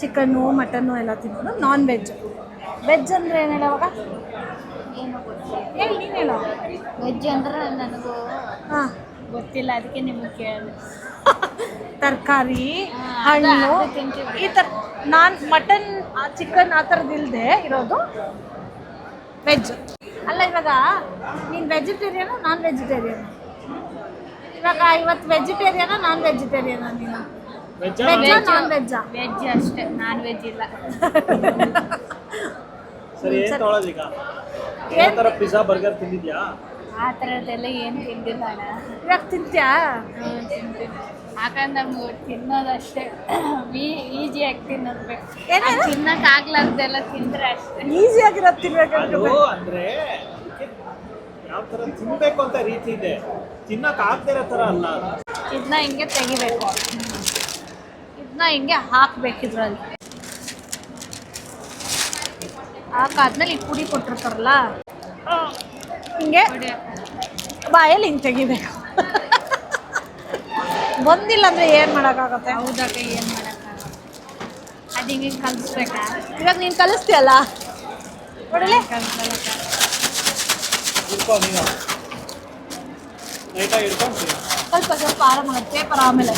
Chicken mutton ಎಲ್ಲ ತಿನ್ನೋದು non veg veg ಅಂದರೆ ಏನು ಹೇಳುವಾಗ ಹೇಳಿ ನೀನು ಹೇಳೋ. ವೆಜ್ ಅಂದ್ರೆ ನನಗೂ ಹಾಂ. ಗೊತ್ತಿಲ್ಲ ಅದಕ್ಕೆ ನಿಮಗೆ ಕೇಳಿ ತರಕಾರಿ ಹಣ್ಣು. ಈ ಥರ ನಾನ್ ಮಟನ್ ಚಿಕನ್ ಆ ಥರದ್ದು ಇಲ್ಲದೆ ಇರೋದು ವೆಜ್ ಅಲ್ಲ ಇವಾಗ ನೀನು ವೆಜಿಟೇರಿಯನು ನಾನ್ ವೆಜಿಟೇರಿಯನ್ ಇವಾಗ ಇವತ್ತು ವೆಜಿಟೇರಿಯನ ನಾನ್ ವೆಜಿಟೇರಿಯನ ನೀನು? ನಾನ್ ವೆಜ್ ಅಷ್ಟೇ ನಾನ್ ವೆಜ್ ಇಲ್ಲ. ಸರಿ ಏನ್ ತೊಗೊಳೋದೀಗ ಯಾವ ಥರ ಪಿಜ್ಜಾ ಬರ್ಗರ್ ತಿಂದಿದ್ಯಾ? ಆ ಥರದ್ದೆಲ್ಲ ಏನು ತಿಂದಿಲ್ಲ ಅಣ್ಣ. ಇವಾಗ ತಿಂತ್ಯಾ? ಹ್ಮ್, ತಿಂತೀನಿ ಯಾಕಂದ್ರೆ ನಮ್ಗೆ ತಿನ್ನೋದಷ್ಟೇ ಈಸಿಯಾಗಿ ತಿನ್ನೋದು ಬೇಕು ಏನೇನು? ತಿನ್ನಕ್ಕಾಗ್ಲಾರ್ದೆಲ್ಲ ತಿಂದ್ರೆ ಅಷ್ಟೇ. ಅದು ಅಂದ್ರೆ ಯಾವ ತರ ತಿನ್ಬೇಕು ಅಂತ ರೀತಿ ಇದೆ. ತಿನ್ನಕ್ ಆಗ್ತಿರೋ ಥರ ಅಲ್ಲ. ಇದನ್ನ ಹಿಂಗೆ ತೆಗಿಬೇಕು. ಇದನ್ನ ಹಿಂಗೆ ಹಾಕ್ಬೇಕು ಇದ್ರಲ್ಲಿ. ಹಾಕಾದ್ಮೇಲೆ ಈ ಪುಡಿ ಕೊಟ್ಟಿರ್ತಾರಲ್ಲ ಹಿಂಗೆ ಬಾಯಲ್ಲಿ ಹಿಂಗೆ ತೆಗಿಬೇಕು. ಬಂದಿಲ್ಲ ಅಂದ್ರೆ ಏನು ಮಾಡೋಕ್ಕಾಗತ್ತೆ? ಹೌದಾಗ ಏನು ಮಾಡೋಕ್ಕಾಗಲ್ಲ ಅದು ಹಿಂಗೆ ಕಲಿಸ್ಬೇಕಾ? ಇವಾಗ ನೀನು ಕಲಿಸ್ತೀಯಲ್ಲ? ನೋಡಲೆ ಸ್ವಲ್ಪ ಸ್ವಲ್ಪ ಆರಾಮಾಗಿ ಪೇಪರ್ ಆಮೇಲೆ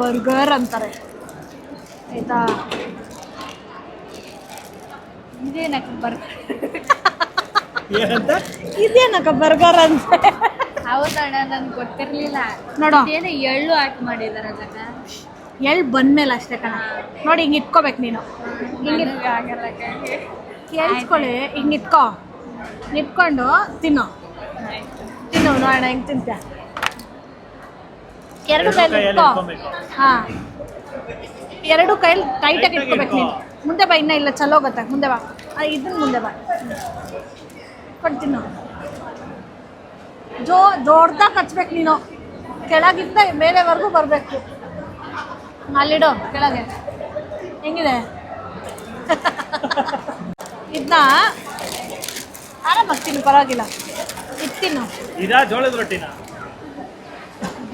ಬರ್ಗರ್ ಅಂತಾರೆ. ಆಯ್ತಾ? ಇದೇನಕ್ಕ ಬರ್ಗರ್ ಏನಂತ? ಇದೇನಕ್ಕ ಬರ್ಗರ್ ಅಂತ? ಹೌದಣ್ಣ ನನ್ಗೆ ಗೊತ್ತಿರ್ಲಿಲ್ಲ. ನೋಡು. ಏನು ಎಳ್ಳು ಹಾಕಿ ಮಾಡಿದಾರ ಎಳ್ಳು ಬಂದ್ಮೇಲೆ ಅಷ್ಟೇ ಕಣ. ನೋಡಿ ಹಿಂಗೆ ಇಟ್ಕೋಬೇಕು ನೀನು. ಹಿಂಗೆ. ಕೇಳಿಸ್ಕೊಳ್ಳಿ ಹಿಂಗೆ ಇಟ್ಕೋ. ಇಟ್ಕೊಂಡು ತಿನ್ನು. ತಿನ್ನು ನೋಡೋಣ ಹೆಂಗೆ ತಿಂತ. ಎರಡು ಕೈಲಿ ಕೈಯಲ್ಲಿ ಇಟ್ಕೋ. ಹಾ. ಎರಡು ಕೈಲಿ ಟೈಟಾಗಿ ಇಟ್ಕೋಬೇಕು ನೀನು. ಮುಂದೆ ಬಾ ಇನ್ನೂ ಇಲ್ಲ ಚಲೋ ಗೊತ್ತಾ ಮುಂದೆ ಬಾ. ಇದನ್ನ ಮುಂದೆ ಬಾ. ಕೊಡ್ತೀನಿ ಜೋ ಜೋರ್ದಾಗ ಹಚ್ಬೇಕು ನೀನು. ಕೆಳಗಿಂದ ಮೇಲೆವರೆಗೂ ಬರಬೇಕು. ಅಲ್ಲಿಡು ಕೆಳಗೆ. ಹೆಂಗಿದೆ? ಇದನ್ನ ಆರಾಮಾಗ್ತೀನಿ ಪರವಾಗಿಲ್ಲ. ಇತ್ತಿನ ಇದಾ ಜೋಳದ ರೊಟ್ಟಿನ?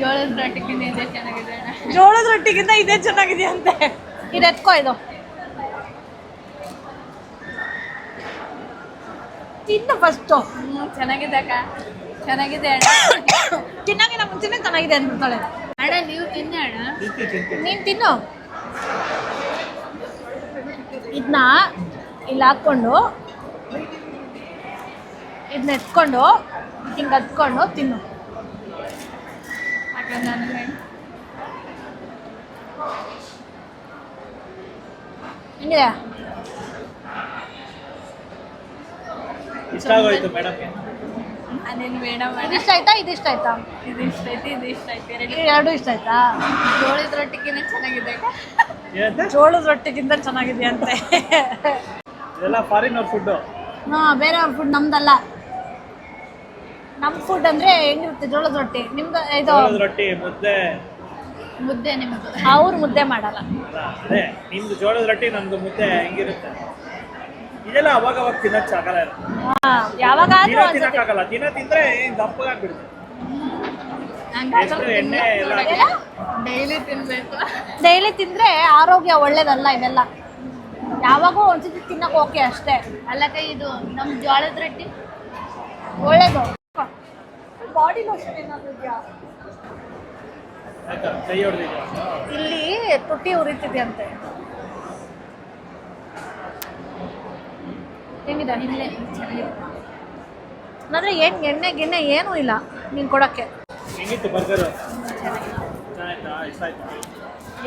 ಜೋಳದ ರೊಟ್ಟಿಗಿಂತ ಇದೆ ಚೆನ್ನಾಗಿದೆ. ಜೋಳದ ರೊಟ್ಟಿಗಿಂತ ಇದೇ ಚೆನ್ನಾಗಿದೆಯಂತೆ ಇದು ಎತ್ಕೋ ಇದು. ತಿನ್ನು ಫಸ್ಟು ಚೆನ್ನಾಗಿದೆ ಅಕ್ಕ. ಚೆನ್ನಾಗಿದೆ ಅಣ್ಣ. ತಿನ್ನಾಗಿನ ಮುಂಚೆನೇ ಚೆನ್ನಾಗಿದೆ ಅಂದ್ಬಿಡ್ತಾಳೆ. ಅಣ್ಣ ನೀವು ತಿನ್ನ ಅಣ್ಣ. ನೀನು ತಿನ್ನು. ಇದನ್ನ ಇಲ್ಲಿ ಹಾಕ್ಕೊಂಡು ಇದನ್ನ ಎತ್ಕೊಂಡು ಹಿಂಗೆ ಹತ್ಕೊಂಡು ತಿನ್ನು. ಯಾಕಂದ್ರೆ ನನಗೆ ಹೆಂಗಿದೆ ಇಷ್ಟ ಆಗೋಯ್ತು ಮೇಡಮ್ ಅದೇನು ಬೇಡ ಮೇಡಮ್ ಇದಿಷ್ಟ ಆಯ್ತಾ? ಇದಿಷ್ಟ ಆಯ್ತಾ? ಇದು ಇಷ್ಟ ಐತಿ ಇದು ಇಷ್ಟ ಐತಿ ಎರಡು ಎರಡು ಇಷ್ಟ ಆಯ್ತಾ? ಜೋಳದ ರೊಟ್ಟಿಗಿಂತ ಚೆನ್ನಾಗಿದೆ. ಜೋಳದ ರೊಟ್ಟಿಗಿಂತ ಚೆನ್ನಾಗಿದೆಯಂತೆ. ಇದೆಲ್ಲ ಫಾರಿನ್ ಅವ್ರ ಫುಡ್ಡು ಹಾ ಬೇರೆ ಫುಡ್ ನಮ್ದಲ್ಲ. ನಮ್ಮ ಫುಡ್ ಅಂದ್ರೆ ಹೆಂಗಿರುತ್ತೆ ಜೋಳದ ರೊಟ್ಟಿ. ನಿಮ್ದು ಇದು ಜೋಳದ ರೊಟ್ಟಿ ಮುದ್ದೆ. ಮುದ್ದೆ ನಿಮ್ದು. ಅವ್ರು ಮುದ್ದೆ ಮಾಡಲ್ಲ. ಅಲ್ಲ, ಅದೇ ನಿಮ್ದು ಜೋಳದ ರೊಟ್ಟಿ ನಮ್ದು ಮುದ್ದೆ ಹೆಂಗಿರುತ್ತೆ? ಇದೆಲ್ಲ ಅವಾಗ ಅವಾಗ ತಿನ್ನಕ್ ಆಗಲ್ಲ. ಹಾ, ಯಾವಾಗಾದ್ರೂ ದಿನ ಒಂದ್ಸತಿ ತಿನ್ನಕ್ಕಾಗಲ್ಲ. ದಿನ ತಿಂದ್ರೆ ಏನ್ ದಪ್ಪಗಾಗ್ಬಿಡುತ್ತೆ ಎಷ್ಟು ಎಣ್ಣೆ ಎಲ್ಲ ಡೈಲಿ ತಿನ್ಬೇಕು. ಡೈಲಿ ತಿಂದ್ರೆ ಆರೋಗ್ಯ ಒಳ್ಳೇದಲ್ಲ ಇದೆಲ್ಲ. ಯಾವಾಗೂ ಒಂದ್ಸತಿ ತಿನ್ನಕ್ ಓಕೆ ಅಷ್ಟೇ. ಅಲ್ಲಕ್ಕ ಇದು ನಮ್ ಜೋಳದ ರೊಟ್ಟಿ? ಒಳ್ಳೇದು. ಬಾಡಿ ಲೋಷನ್ ಏನಾದ್ರು ಇದೆಯಾ? ಇಲ್ಲಿ ತುಟಿ ಉರಿತಿದೆಯಂತೆ ಹೆಂಗಿದೆ? ಇಲ್ಲೇ ಚೆನ್ನಾಗಿದೆ. ಅಂದ್ರೆ ಏನ್ ಎಣ್ಣೆ ಗಿಣ್ಣೆ ಏನೂ ಇಲ್ಲ ನೀನ್ ಕೊಡಕ್ಕೆ. ಎಲ್ಲ ಇಷ್ಟ ಆಯ್ತಾ?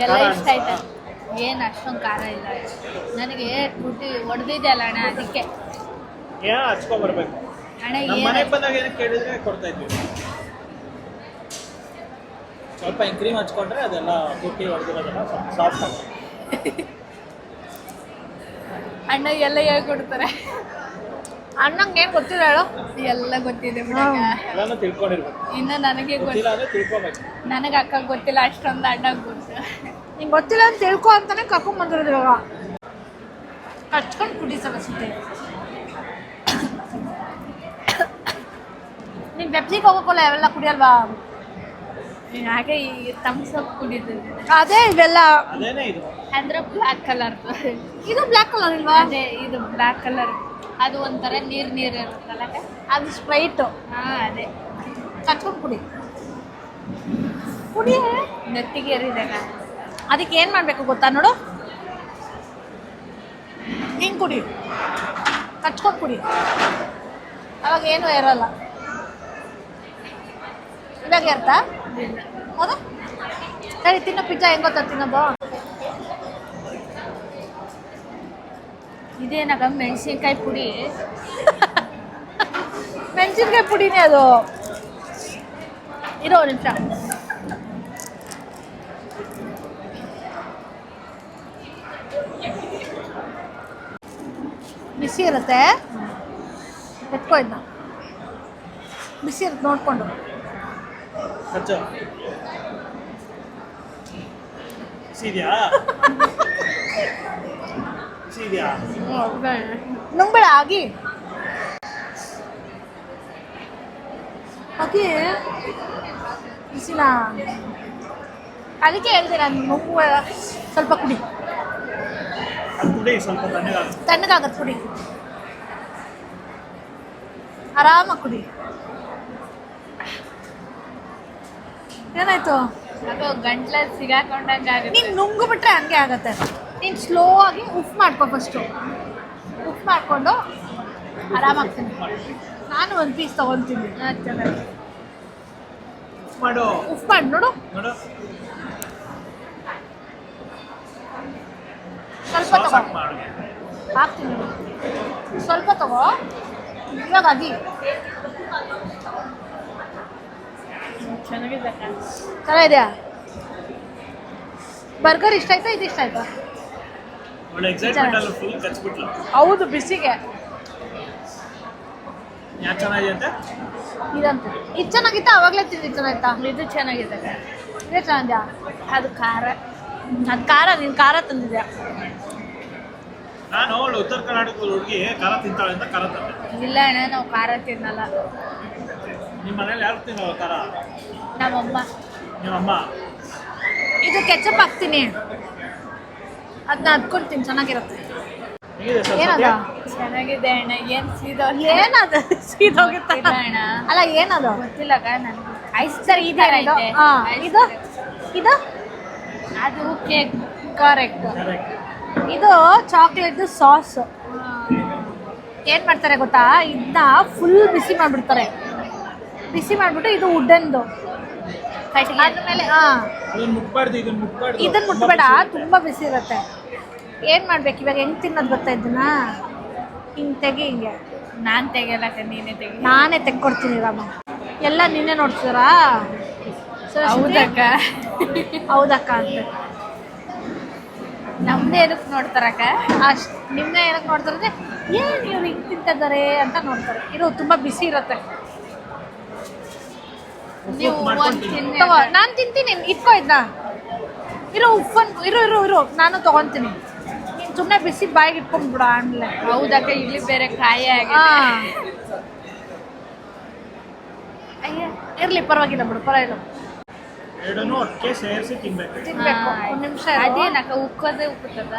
ಎಲ್ಲ ಖಾರ ಇಷ್ಟ ಆಯ್ತು. ಏನು ಅಷ್ಟೊಂದು ಖಾರ ಇಲ್ಲ. ನನಗೆ ತುಟಿ ಅಲ್ಲ ಅಣ್ಣ ಅದಕ್ಕೆ. ಏನ ಮನೆಗೆ ಬಂದಾಗ ಏನಕ್ಕೆ ಕೇಳಿದ್ರೆ ಕೊಡ್ತಾ ಇದ್ವಿ. ಸ್ವಲ್ಪ ಹಿಂಗೆ ಕ್ರೀಮ್ ಹಚ್ಕೊಂಡ್ರೆ ಅದೆಲ್ಲ ಕುಟ್ಟಿ ಹೊಡೆದಿರೋದೆಲ್ಲ ಸಾಫ್ಟ್ ಅಣ್ಣ ಎಲ್ಲ ಹೇಳ್ಕೊಡ್ತಾರೆ. ಅಣ್ಣಂಗೆ ಏನ್ ಗೊತ್ತಿಲ್ಲ ಹೇಳು. ಎಲ್ಲ ಗೊತ್ತಿದೆ ಬಿಡಕ್ಕ. ಎಲ್ಲಾನು ತಿಳ್ಕೊಂಡಿರ್ಬೇಕು. ಇನ್ನು ನನಗೆ ಗೊತ್ತಿಲ್ಲ ಗೊತ್ತಿಲ್ಲ ಅಂದ್ರೆ ತಿಳ್ಕೊಬೇಕು. ನನಗೆ ಅಕ್ಕ ಗೊತ್ತಿಲ್ಲ ಅಷ್ಟೊಂದು ಅಣ್ಣ ಗೊತ್ತು. ನಿಂಗೆ ಗೊತ್ತಿಲ್ಲ ಅಂತ ತಿಳ್ಕೊ ಅಂತಾನೆ ಕರ್ಕೊಂಡ್ ಬಂದಿರೋದು ಇವಾಗ. ಹಚ್ಕೊಂಡು ಕುಡಿ ನೀನ್ ಪೆಪ್ಸಿ ಕೋಕೋಕೋಲ ಅವೆಲ್ಲ ಕುಡಿಯಲ್ವಾ? ಹಾಗೆ ಈ ತಮ್ಸ್ ಅಪ್ ಅದೇ ಇವೆಲ್ಲ. ಅದೇನೇ ಇದು? ಅಂದ್ರೆ ಬ್ಲ್ಯಾಕ್ ಕಲರ್ ಇದು ಬ್ಲ್ಯಾಕ್ ಕಲರ್ ಇಲ್ವಾ ಅದೇ ಇದು ಬ್ಲ್ಯಾಕ್ ಕಲರ್ ಅದು ಒಂಥರ ನೀರ್ ನೀರ್ ಇರುತ್ತಲ್ಲ? ಅದು ಸ್ಪ್ರೈಟು ಹಾ ಅದೇ. ಕಟ್ಕೊಂಡು ಕುಡಿ. ಕುಡಿ ನೆತ್ತಿಗೆ ಏರಿದಾಗ ಅದಕ್ಕೆ ಏನು ಮಾಡಬೇಕು ಗೊತ್ತಾ ನೋಡು? ಹಿಂಗೆ ಕುಡಿ. ಕಚ್ಕೊಂಡು ಕುಡಿ. ಅವಾಗ ಏನೂ ಇರಲ್ಲ. ಇವಾಗ ಇರ್ತಾ ಹೌದಾ? ಸರಿ ತಿನ್ನೋ ಪಿಜ್ಜಾ ಹೆಂಗ್ ಗೊತ್ತಾ ತಿನ್ನೋದು? ಇದೇನಾಗ ಮೆಣಸಿನ್ಕಾಯಿ ಪುಡಿ. ಮೆಣಸಿನ್ಕಾಯಿ ಪುಡಿನೇ ಅದು. ಇರೋ ಒಂದು ನಿಮಿಷ. ಬಿಸಿ ಇರುತ್ತೆ. ಎತ್ಕೋ ಇದನ್ನ ಬಿಸಿ ಇರುತ್ತೆ ನೋಡ್ಕೊಂಡು. ಬಿಸಿ ಇದೆಯಾ ಇದೆಯಾ ನುಂಗ್ಬೇಡ ಆಗಿ. ಆಗಿ ಬಿಸಿನ ಅದಕ್ಕೆ ಹೇಳ್ತೀನಿ ನಾನು ನುಂಗು ಸ್ವಲ್ಪ ಕುಡಿ. ಅದು ಕುಡಿ ಸ್ವಲ್ಪ ತಣ್ಣಗಾಗುತ್ತೆ ತಣ್ಣಗಾಗತ್ತೆ ಕುಡಿ. ಆರಾಮಾಗಿ ಕುಡಿ. ಏನಾಯ್ತು? ಅದು ಗಂಟ್ಲ ಸಿಗಾಕೊಂಡಂಗೆ ಆಗುತ್ತೆ. ನೀನು ನುಂಗು ಬಿಟ್ರೆ ಹಂಗೆ ಆಗತ್ತೆ. ನೀನು ಸ್ಲೋ ಆಗಿ ಉಫ್ ಮಾಡ್ಕೊ ಫಸ್ಟು ಉಫ್ ಮಾಡಿಕೊಂಡು ಆರಾಮಾಗ್ತೀನಿ ನಾನು ಒಂದು ಪೀಸ್ ತಗೊಂತೀನಿ. ಮಾಡು. ಉಫ್ ಮಾಡಿ ನೋಡು. ನೋಡು. ಸ್ವಲ್ಪ ತಗೋ. ಹಾಕ್ತೀನಿ ನೋಡು. ಸ್ವಲ್ಪ ತಗೋ. ಇವಾಗ ಅದಿ ಚೆನ್ನಾಗಿದೆ ಅಕ್ಕ. ಚೆನ್ನಾಗಿದೆಯಾ? ಬರ್ಗರ್ ಇಷ್ಟ ಆಯ್ತಾ? ಇದು ಇಷ್ಟ ಆಯ್ತಾ? ಒಳ್ಳೆ ಎಕ್ಸೈಟ್ಮೆಂಟ್ ಅಲ್ಲಿ ಫುಲ್ ಕಚ್ಬಿಟ್ಲು. ಹೌದು ಬಿಸಿಗೆ. ಇದಂತ. ಇದು ಚೆನ್ನಾಗಿತ್ತಾ? ಅವಾಗಲೇ ತಿಂದು ಚೆನ್ನಾಗಿತ್ತಾ? ಇದು ಚೆನ್ನಾಗಿದೆ ಅಕ್ಕ. ಇದೇ ಚೆನ್ನಾಗಿದ್ಯಾ? ಅದು ಖಾರ. ಅದು ಖಾರ ನೀನು ಖಾರ ತಂದಿದ್ಯಾ? ನಾನು ಉತ್ತರ ಕರ್ನಾಟಕದ ಹುಡುಗಿ ಖಾರ ತಿಂತಾಳೆ ಅಂತ ಖಾರ ತಂದೆ. ಇಲ್ಲ ಅಣ್ಣ ನಾವು ಖಾರ ತಿನ್ನಲ್ಲ. ನಿಮ್ಮ ಮನೇಲಿ ಯಾರು ತಿನ್ನೋ ಖಾರ ನಮ್ಮಮ್ಮ. ನಿಮ್ಮಮ್ಮ? ಇದು ಕೆಚಪ್ ಹಾಕ್ತೀನಿ. ಅದನ್ನ ಹದ್ಕೊಳ್ತೀನಿ ಚೆನ್ನಾಗಿರುತ್ತೆ. ಹೇಗಿದೆ ಸರ್ ಏನದ? ಚೆನ್ನಾಗಿದೆ ಅಣ್ಣ. ಏನ್ ಸೀದೋ ಏನದ? ಸೀದೋಗಿತ್ತ ಗೊತ್ತಿಲ್ಲ ಅಣ್ಣ. ಅಲ್ಲ ಏನದು? ಗೊತ್ತಿಲ್ಲ ನನ್ಗೆ ಐಸ್ ಸರಿ ಇದೆ. ಇದು ಹಾ ಇದು? ಇದು? ಅದು ಕೇಕ್ ಕರೆಕ್ಟ್ ಕರೆಕ್ಟ್ ಇದು ಚಾಕ್ಲೇಟ್ ಸಾಸ್ ಏನ್ ಮಾಡ್ತಾರೆ ಗೊತ್ತಾ? ಇದನ್ನ ಫುಲ್ ಬಿಸಿ ಮಾಡ್ಬಿಡ್ತಾರೆ. ಬಿಸಿ ಮಾಡ್ಬಿಟ್ಟು ಇದು ಉಡ್ಡನ್ದು ಆದ್ಮೇಲೆ ಹಾ ಇದನ್ನ ಮುಟ್ಬೇಡ ತುಂಬಾ ಬಿಸಿ ಇರುತ್ತೆ. ಏನ್ ಮಾಡ್ಬೇಕು? ಇವಾಗ ಹೆಂಗ್ ತಿನ್ನೋದು ಬರ್ತಾ ಇದನ್ನ? ಹಿಂಗ್ ತೆಗಿ ಹಿಂಗೆ. ನಾನ್ ತೆಗಿಯಲ್ಲ ನೀನೇ ತೆಗಿ. ನಾನೇ ತೆಗ್ಕೊಡ್ತೀನಿ ರಾಮ. ಎಲ್ಲ ನಿನ್ನೆ ನೋಡ್ತೀರಾ ಹೌದಕ್ಕ. ಹೌದಕ್ಕ ಅಂತ. ನಮ್ದೇ ಏನಕ್ಕೆ ನೋಡ್ತಾರಕ್ಕ? ಅಷ್ಟ್ ನಿಮ್ನೆ ಏನಕ್ಕೆ ನೋಡ್ತಾರೆ ಅಂದ್ರೆ ಏನ್ ಇವ್ರು ಹಿಂಗ್ ತಿಂತಿದ್ದಾರೆ ಅಂತ ನೋಡ್ತಾರೆ. ಇದು ತುಂಬಾ ಬಿಸಿ ಇರುತ್ತೆ. ನೀವು. ತಗೋ. ನಾನ್ ತಿಂತೀನಿ ಇಟ್ಕೋ ಇದನ್ನ ಇರೋ ಉಪ್ಪನ್ ಇರೋ ಇರೋ ಇರು. ನಾನು ತಗೊಂತೀನಿ. ನೀನು ಸುಮ್ಮನೆ ಬಿಸಿ ಬಾಯಿಗೆ ಇಟ್ಕೊಂಡ್ಬಿಡ ಆಮೇಲೆ. ಹೌದಕ್ಕ ಇಲ್ಲಿ ಬೇರೆ ಕಾಯಿ ಹಾ. ಆಗಿದೆ ಅಯ್ಯ ಇರ್ಲಿ ಪರವಾಗಿಲ್ಲ ಬಿಡು ಪರವಾಗಿಲ್ಲ. ಎರಡನ್ನೂ ಒಟ್ಟಿಗೆ ಸೇರಿಸಿ ತಿನ್ಬೇಕು. ತಿನ್ಬೇಕು ಒಂದ್ ನಿಮಿಷ. ಅದೇನಕ್ಕ ಉಕ್ಕೋದೇ ಉಕ್ಕುತ್ತದ?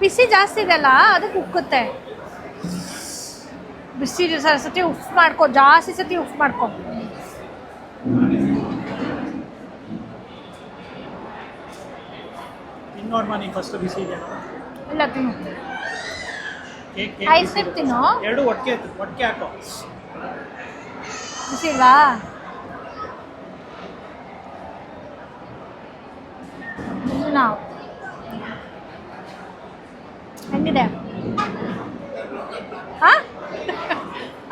ಬಿಸಿ ಜಾಸ್ತಿ ಇದೆಯಲ್ಲ ಅದಕ್ಕೆ ಉಕ್ಕುತ್ತೆ. ಬಿಸಿ ಸತಿ ಉಫ್ ಮಾಡ್ಕೊ ಜಾಸ್ತಿ ಸತಿ ಉಫ್ ಮಾಡ್ಕೊ. ತಿನ್ನೋಡ್ಮ ನೀನು ಫಸ್ಟ್ ಬಿಸಿ ಇದೆ ಇಲ್ಲ ತಿನ್ನು. ಕೇಕ್ ಐಸ್ ಕ್ರೀಮ್ ತಿನ್ನು? ಎರಡು ಒಟ್ಟಿಗೆ ಒಟ್ಟಿಗೆ ಹಾಕೋ. ಬಿಸಿ ಇಲ್ವಾ? ನಾವು. ಹೆಂಗಿದೆ? ಹಾ?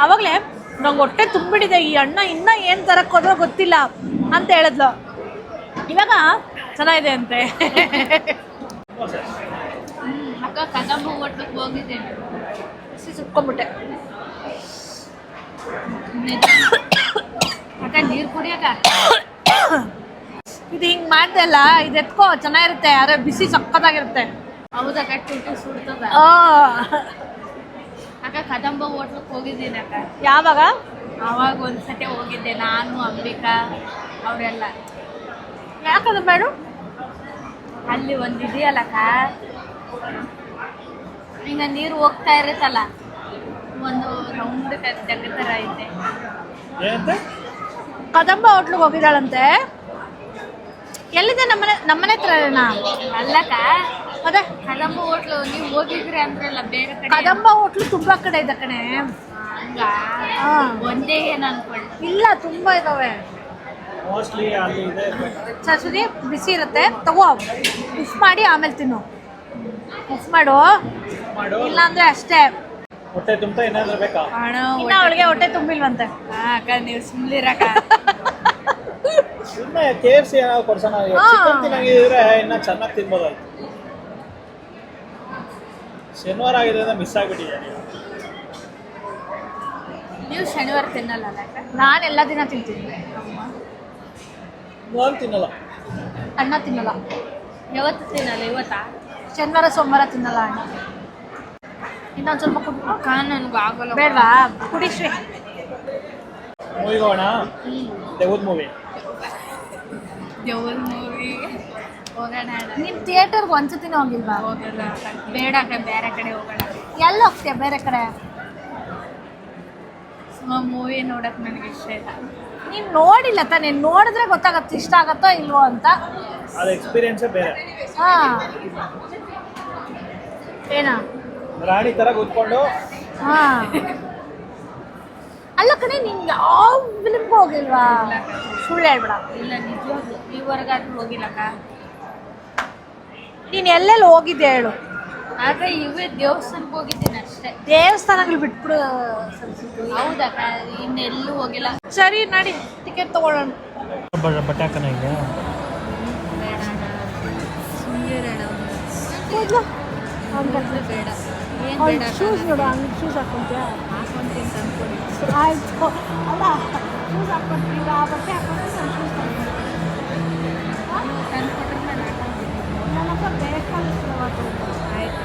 ಅವಾಗಲೇ ನಂಗೆ ಹೊಟ್ಟೆ ತುಂಬಿಡಿದೆ ಈ ಅಣ್ಣ ಇನ್ನ ಏನು ತರಕ್ಕೆ ಹೋದ್ರೋ ಗೊತ್ತಿಲ್ಲ ಅಂತ ಹೇಳಿದ್ಲು. ಇವಾಗ ಚೆನ್ನಾಗಿದೆ ಅಂತೆ. ಅಕ್ಕ ಕದಂಬ ಒಟ್ಟಿಗೆ ಹೋಗಿದ್ದೇನೆ ಬಿಸಿ ಸುಟ್ಕೊಂಡ್ಬಿಟ್ಟೆ. ಅಕ್ಕ ನೀರು ಕುಡಿಯಕ್ಕ ಇದು ಹಿಂಗೆ ಮಾಡ್ದೆ ಅಲ್ಲ ಇದು ಎತ್ಕೋ ಚೆನ್ನಾಗಿರುತ್ತೆ ಆದರೆ ಬಿಸಿ ಸಕ್ಕತ್ತಾಗಿರುತ್ತೆ. ಹೌದಾ ಟುಟು ಸುಡ್ತದ. ಅಕ್ಕ ಕದಂಬ ಓಟ್ಲಕ್ಕೆ ಹೋಗಿದ್ದೀನಿ ಅಕ್ಕ. ಯಾವಾಗ? ಅವಾಗ ಒಂದ್ಸತಿ ಹೋಗಿದ್ದೆ ನಾನು ಅಂಬಿಕಾ ಅವರೆಲ್ಲ. ಯಾಕದು ಬೇಡ ಅಲ್ಲಿ ಒಂದು ಇದೆಯಲ್ಲಕ್ಕ? ಈಗ ನೀರು ಹೋಗ್ತಾ ಇರುತ್ತಲ್ಲ ಒಂದು ರೌಂಡ್ ಜಗ ಥರ ಐತೆ. ಏನಂತೆ? ಕದಂಬ ಹೋಟ್ಲಿಗೆ ಹೋಗಿದ್ದಾಳಂತೆ. ಎಲ್ಲಿದೆ ನಮ್ಮನೆ ನಮ್ಮನೆ ಹತ್ರನಾ ಅಲ್ಲಕ್ಕ ಅದೇ. ಕದಂಬ ಹೋಟ್ಲು ನೀವು ಹೋಗಿದ್ರೆ ಅಂದ್ರಲ್ಲ ಬೇರೆ ಕಡೆ. ಕದಂಬ ಹೋಟ್ಲು ತುಂಬಾ ಕಡೆ ಇದೆ ಕಣೆ. ಹಂಗ? ಹಾ. ಒಂದೇ ಏನು ಅನ್ಕೊಳ್ಳಿ. ಇಲ್ಲ ತುಂಬಾ ಇದಾವೆ. ಮೋಸ್ಟ್ಲಿ ಅಲ್ಲಿ ಇದೆ. ಸರಸ್ವತಿ ಬಿಸಿ ಇರುತ್ತೆ. ತಗೋ ಉಫ್ ಮಾಡಿ ಆಮೇಲೆ ತಿನ್ನು. ಉಫ್ ಮಾಡು. ಮಾಡು. ಇಲ್ಲ ಅಂದ್ರೆ ಅಷ್ಟೇ. ಹೊಟ್ಟೆ ತುಂಬ ಏನಾದ್ರೂ ಬೇಕಾ? ಅಣ್ಣ ಇನ್ನ ಅವಳಿಗೆ ಹೊಟ್ಟೆ ತುಂಬಿಲ್ವಂತೆ. ಅಕ್ಕ ನೀವು ಸುಮ್ಮನಿರಕ್ಕ ಸುಮ್ಮನೆ ಕೆ ಎಫ್ ಸಿ ಏನಾದ್ರು ಕೊಡ್ಸೋಣ. ಹಾ. ಚಿಕನ್ ತಿನ್ನಂಗಿದ್ರೆ ಇನ್ನ ಚೆನ್ನಾಗಿ ತಿನ್ಬೋದಾಯ್ತು. ಶನಿವಾರ ಆಗಿದೆ ಮಿಸ್ ಆಗಿಬಿಟ್ಟಿದೆ ನೀವು. ಶನಿವಾರ ತಿನ್ನಲ್ಲ ಅಕ್ಕ? ನಾನು ಎಲ್ಲ ದಿನ ತಿಂತೀನಿ. ನಾನು ತಿನ್ನಲ್ಲ. ಅಣ್ಣ ತಿನ್ನಲ್ಲ. ಯಾವತ್ತು ತಿನ್ನಲ್ಲ ಇವತ್ತಾ? ಶನಿವಾರ ಸೋಮವಾರ ತಿನ್ನಲ್ಲ ಅಣ್ಣ. ಇನ್ನೊಂದು ಸ್ವಲ್ಪ ಕುಡಿ ಅಕ್ಕ ನನ್ಗೆ ಆಗಲ್ಲ. ಬೇಡವಾ? ಕುಡಿಶ್ರೀ ಮೂವಿಗೆ ಹೋಗೋಣ ದೆವ್ವದ ಮೂವಿ ದೇವ್ರ ಮೂವಿ ಹೋಗೋಣ. ನೀನ್ ಥಿಯೇಟರ್ಗೆ ಒಂದ್ಸತಿನ ಹೋಗಿಲ್ವಾ? ಹೋಗಲ್ಲ. ಬೇಡ ಬೇರೆ ಕಡೆ ಹೋಗೋಣ. ಎಲ್ಲ ಹೋಗ್ತೀಯ ಬೇರೆ ಕಡೆ? ಮೂವಿ ನೋಡಕ್ ನನಗೆ ಇಷ್ಟ ಇಲ್ಲ. ನೀನ್ ನೋಡಿಲ್ಲ ತಾನೇ ನೋಡಿದ್ರೆ ಗೊತ್ತಾಗತ್ತೆ ಇಷ್ಟ ಆಗತ್ತೋ ಇಲ್ವೋ ಅಂತ. ಅದು ಎಕ್ಸ್ಪೀರಿಯನ್ಸ್ ಬೇರೆ. ಹಾ. ಏನ? ರಾಣಿ ತರ ಕೂತ್ಕೊಂಡು. ಹಾ. ಅಲ್ಲ ಕಣೆ ನಿನ್ ಯಾವ ಫಿಲಿಮ್ಗೂ ಹೋಗಿಲ್ವಾ? ಸುಳ್ಳು ಹೇಳ್ಬೇಡ. ಇಲ್ಲ ನಿಜವಾಗ್ಲು. ಈವರೆಗಾದ್ರೂ ಹೋಗಿಲ್ಲಕ್ಕ ನೀನ್ ಎಲ್ಲೆಲ್ಲಿ ಹೋಗಿದ್ದೆ ಹೇಳು. ಆದ್ರೆ ಇವೇ ದೇವಸ್ಥಾನಕ್ಕೆ ಹೋಗಿದ್ದೀನಿ ಅಷ್ಟೇ. ದೇವಸ್ಥಾನಗಳು ಬಿಟ್ಬಿಡು ಹೌದಾ? ಹೌದಕ್ಕ ಇನ್ನೆಲ್ಲೂ ಹೋಗಿಲ್ಲ. ಸರಿ ನಡಿ ಟಿಕೆಟ್ ತಗೊಳ್ಳೋಣ. ಬಟ್ಟೆ ಹಾಕೋಣ ಈಗ ಬೇಡ ಏನು ಬೇಡ ಶೂಸ್ ನೋಡು ಹಂಗೆ ಶೂಸ್ ಹಾಕೊಂತೀಯ? ಹಾಕೊಂತೀನಿ ತಂದ್ಕೊಡಿ. ಆಯ್ತು. ಅಲ್ಲ ಶೂಸ್ ಆ ಬಟ್ಟೆ ಹಾಕೊಂಡ್ರೆ ನಾನು ಶೂಸ್ ಹಾಕ್ತೀನಿ ತಂದ್ಕೊಟ್ರೆ ನಾನು ಹಾಕೊಂತೀನಿ. ನನ್ನ ಹತ್ರ ಬೇಕಾದಷ್ಟು ಆಯ್ತು ನಾಳೆ ಕೊಡಿ ಹಾಕೊಂತಿರ್ತಾರೆ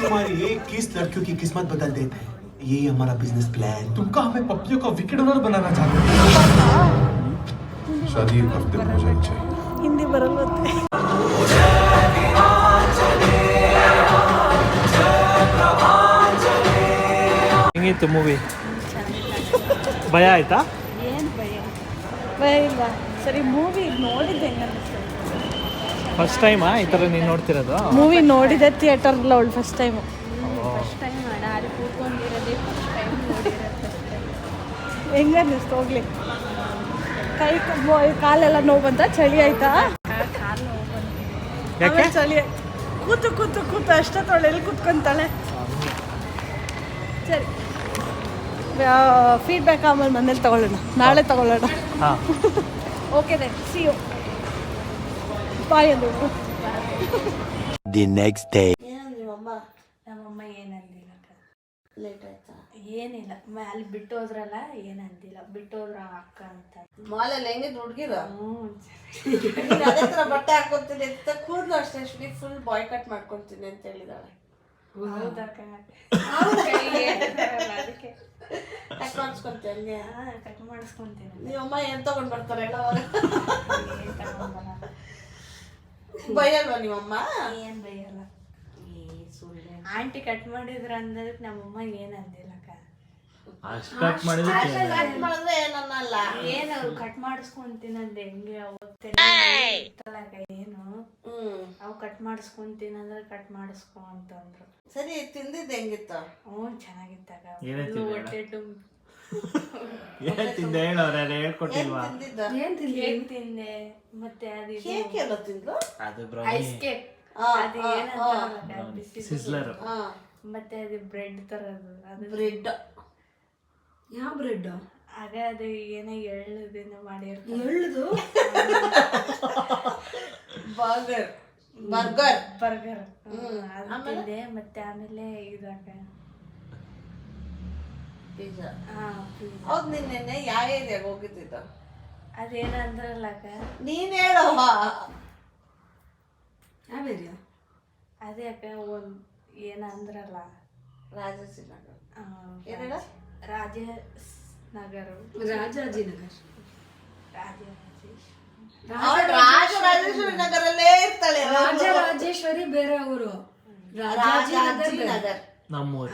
तुम्हारी एक किस लड़कियों की किस्मत बदल देते हैं यही हमारा बिजनेस प्लान तुम कहा हमें पप्पियों का विकेट ओनर बनाना चाहते हो शादी एक हफ्ते में हो जानी चाहिए ಹಿಂದಿ ಬರಲ್ವತ್ತೆ ಹೆಂಗಿತ್ತು ಮೂವಿ ಭಯ ಆಯ್ತಾ ಏನು ಭಯ ಭಯ ಇಲ್ಲ ಸರಿ ಮೂವಿ ನೋಡಿದ್ದೆ ಹೆಂಗೆ ಅನ್ನಿಸ್ತು ಫಸ್ಟ್ ಟೈಮಾ ಈ ಥರ ನೀನು ನೋಡ್ತಿರೋದು? ಮೂವಿ ನೋಡಿದೆ ಥಿಯೇಟರ್ ಅವಳು ಫಸ್ಟ್ ಟೈಮು ಫಸ್ಟ್ ಟೈಮ್ ಹೆಂಗ ಅಲ್ಲಿ ಕೂತ್ಕೊಂಡಿರೋದೇ ಫಸ್ಟ್ ಟೈಮ್ ನೋಡಿರೋದು ಫಸ್ಟ್ ಟೈಮ್ ಅನ್ನಿಸ್ತು ಹೋಗ್ಲಿ. ಕೈ ಕಾಲೆಲ್ಲ ನೋವು ಬಂತ? ಚಳಿ ಆಯ್ತಾ? ಕಾಲು ನೋವು ಬಂತು ಯಾಕೆ ಚಳಿ ಆಯ್ತು. ಕೂತು ಕೂತು ಕೂತು ಅಷ್ಟೇ ತೊಳೆಯಲ್ಲಿ ಕೂತ್ಕೊಂತಾಳೆ? ಸರಿ. ಫೀಡ್ಬ್ಯಾಕ್ ಆಮೇಲೆ ಮನೇಲಿ ತಗೊಳ್ಳೋಣ. ನಾಳೆ ತಗೊಳ್ಳೋಣ. ಹಾಂ. Okay then see you bye next The next day. ನಮ್ಮಮ್ಮ ಏನಂದಿಲ್ಲ ಲೇಟ್ ಆಯ್ತಾ? ಏನಿಲ್ಲ. ಮ- ಅಲ್ಲಿ ಬಿಟ್ಟು ಹೋದ್ರಲ್ಲ ಏನಂದಿಲ್ಲ. ಬಿಟ್ಟು ಹೋದ್ರ ಅಕ್ಕ ಅಂತ. ಮಾಲಲ್ಲಿ ಹೆಂಗಿದ್ರು ಹುಡುಗಿರು? ಅದೇ ಥರ ಬಟ್ಟೆ ಹಾಕೊಂತೀನಿ ಅಂತ ಕೂದಲು ಅಷ್ಟೇ. ಫುಲ್ ಬಾಯ್ ಕಟ್ ಮಾಡ್ಕೊಂತೀನಿ ಅಂತ ಹೇಳಿದಾಳೆ. ಹೌದಕ್ಕ ಅದಕ್ಕೆ. ಕಟ್ ಮಾಡಿಸ್ಕೊಂತಿ ಹಂಗೆ? ಕಟ್ ಮಾಡಿಸ್ಕೊಂತೀನಿ. ನೀವಮ್ಮ ಅಮ್ಮ ಏನ್ ತಗೊಂಡ್ ಬರ್ತಾರೆ? ಎಲ್ಲ ಅವಾಗ ಏನ್ ತಗೊಂಬರಲ್ಲ. ಬೈಯಲ್ವಾ ನಿಮ್ಮಮ್ಮ? ಏನ್ ಬೈಯಲ್ಲ. ಆಂಟಿ ಕಟ್ ಮಾಡಿದ್ರ ಅಂದದಕ್ಕೆ ನಮ್ಮಮ್ಮ ಏನ್ ಅಂದಿಲ್ಲಕ್ಕ ಅಷ್ಟು ಕಟ್ ಮಾಡಿದ್ರೆ ಕಟ್ ಮಾಡಿದ್ರೆ ಏನನ್ನಲ್ಲ. ಏನ್ ಅವ್ರು ಕಟ್ ಮಾಡಿಸ್ಕೊಂತೀನಂದೆ ಹೆಂಗೆ ಹೋಗ್ತೇನೆ ಏನು. ಅವು ಕಟ್ ಮಾಡಿಸ್ಕೊಂತೀನಿ ಅಂದ್ರೆ ಕಟ್ ಮಾಡಿಸ್ಕೊ ಅಂತಂದ್ರು. ಸರಿ ತಿಂದಿದ್ದು ಹೆಂಗಿತ್ತು? ಹ್ಞೂ ಚೆನ್ನಾಗಿತ್ತಾಗ ಹೊಟ್ಟೆ ತುಂಬ ಏನು ತಿಂದೆ ಹೇಳೋರೆ ಹೇಳ್ಕೊಟ್ಟಿಲ್ವಾ? ತಿಂದಿದ್ದ? ಕೇಕ್ ತಿಂದೆ ಮತ್ತೆ ಅದು ಕೇಕ್ ಎಲ್ಲ ತಿಂದ್ಲು? ಅದು ಐಸ್ ಕೇಕ್ ಅದು ಏನಂತ ಸಿಸ್ಲರ್ ಮತ್ತೆ ಅದು ಬ್ರೆಡ್ ತರದು. ಅದು ಬ್ರೆಡ್ ಯಾವ ಬ್ರೆಡ್ ಅದೇ ಅದು ಏನೋ ಎಳ್ಳುದೇನೋ ಮಾಡಿರ್ತಾರೆ ಎಳ್ಳದು? ಬರ್ಗರ್ ಬರ್ಗರ್ ಬರ್ಗರ್ ಆಮೇಲೆ? ತಿಂದೆ ಮತ್ತೆ ಆಮೇಲೆ ಇದಾಗ ಪಿಜ್ಜಾ. ಹೌದು ನೀನ್ ನಿನ್ನೆ ಯಾವ ಏರಿಯಾಗ ಹೋಗಿದ್ದಿದ್ದ? ಅದೇನಂದ್ರಲ್ಲ ಅಕ್ಕ? ನೀನ್ ಹೇಳವ್ವ ಅದೇ ಅಕ್ಕ ಒಂದ್ ಏನ ಅಂದ್ರಲ್ಲ? ರಾಜಾಜಿನಗರ. ಏನೇಳ? ರಾಜ ನಗರ ರಾಜಾಜಿನಗರ್ ರಾಜರಾಜೇಶ್ವರಿ ನಗರಲ್ಲೇ ಇರ್ತಾಳೆ. ರಾಜರಾಜೇಶ್ವರಿ ಬೇರೆ ಊರು. ರಾಜಾಜಿನಗರ್ ನಮ್ಮೂರು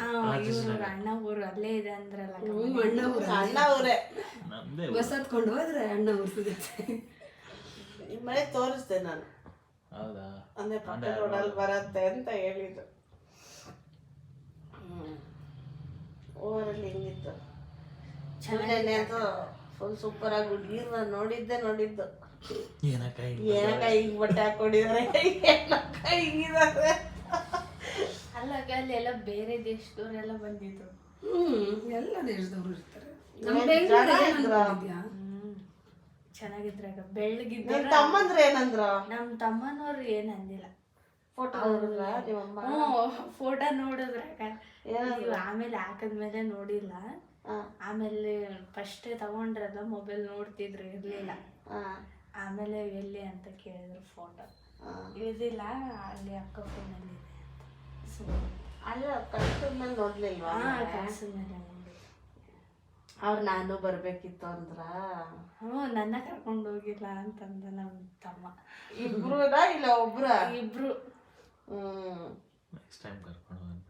ಇವರು ಅಣ್ಣ ಊರು ಅಲ್ಲೇ ಇದೆ ಅಂದ್ರಲ್ಲ. ಅಣ್ಣ ಊರು ಅಣ್ಣ ಊರೇ ನಮ್ದೇ ಬಸ್ ಹತ್ಕೊಂಡು ಹೋದ್ರೆ ಅಣ್ಣ ಊರು ಸಿಗುತ್ತೆ ಮನೆ ತೋರಿಸ್ದೆ ನಾನು. ಹೌದಾ? ಅಂದ್ರೆ ಪಕ್ಕ ರೋಡಲ್ಲಿ ಬರತ್ತೆ ಅಂತ ಹೇಳಿದ್ದು. ಓವರಲ್ಲಿ ಹಿಂಗಿತ್ತು? ಚೆನ್ನಾಗಿ ಅದು ಫುಲ್ ಸೂಪರ್ ಆಗಿ ಹುಡುಗಿರ್ನ ನೋಡಿದ್ದೆ ನೋಡಿದ್ದು. ಏನಕ್ಕ ಏನಕ್ಕ ಹಿಂಗ್ ಬಟ್ಟೆ ಹಾಕೊಂಡಿದಾರೆ ಏನಕ್ಕ ಹಿಂಗಿದಾರೆ ಅಲ್ಲ ಅಲ್ಲೆಲ್ಲ ಅಲ್ಲಿ ಎಲ್ಲ ಬೇರೆ ದೇಶದವರೆಲ್ಲ ಬಂದಿದ್ರು. ಹ್ಮ್ ಎಲ್ಲ ದೇಶದವರು ಇರ್ತಾರೆ. ನಮ್ಮ ಚೆನ್ನಾಗಿದ್ರಾಗ ಬೆಳ್ಳಗಿದ್ದ ನಿಮ್ ತಮ್ಮಂದ್ರ ಏನಂದ್ರ? ನಮ್ ತಮ್ಮನವ್ರು ಏನ್ ಅಂದಿಲ್ಲ. ಫೋಟೋ ನಿಮ್ಮಮ್ಮ? ಹ್ಞೂ ಫೋಟೋ ನೋಡಿದ್ರಾಗ ಏನಂದ್ರು? ಆಮೇಲೆ ಹಾಕದ್ಮೇಲೆ ನೋಡಿಲ್ಲ. ಆ, ಆಮೇಲೆ ಫಸ್ಟ್ ತಗೊಂಡ್ರಲ್ಲ ಮೊಬೈಲ್ ನೋಡ್ತಿದ್ರು ಇರ್ಲಿಲ್ಲ. ಹಾ, ಆಮೇಲೆ ಎಲ್ಲಿ ಅಂತ ಕೇಳಿದ್ರು ಫೋಟೋ ಇರ್ಲಿಲ್ಲ ಇದಿಲ್ಲ ಅಲ್ಲಿ ಅಕ್ಕ ಫೋನಲ್ಲಿ ಅಲ್ಲ ಕಳ್ಸಿದ ಮೇಲೆ ನೋಡ್ಲಿಲ್ವಾ? ಹಾ ಮೇಲೆ ನೋಡಿ. ಅವ್ರು ನಾನು ಬರ್ಬೇಕಿತ್ತು ಅಂದ್ರ? ಹ್ಞೂ ನನ್ನ ಕರ್ಕೊಂಡು ಹೋಗಿಲ್ಲ ಅಂತಂದ ನಮ್ಮ ತಮ್ಮ. ಇಬ್ರು ಇಲ್ಲ ಒಬ್ರ? ಇಬ್ರು. ಹ್ಮ್. ನೆಕ್ಸ್ಟ್ ಟೈಮ್ ಕರ್ಕೊಂಡು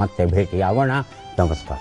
ಮತ್ತೆ ಭೇಟಿಯಾಗೋಣ. ನಮಸ್ಕಾರ.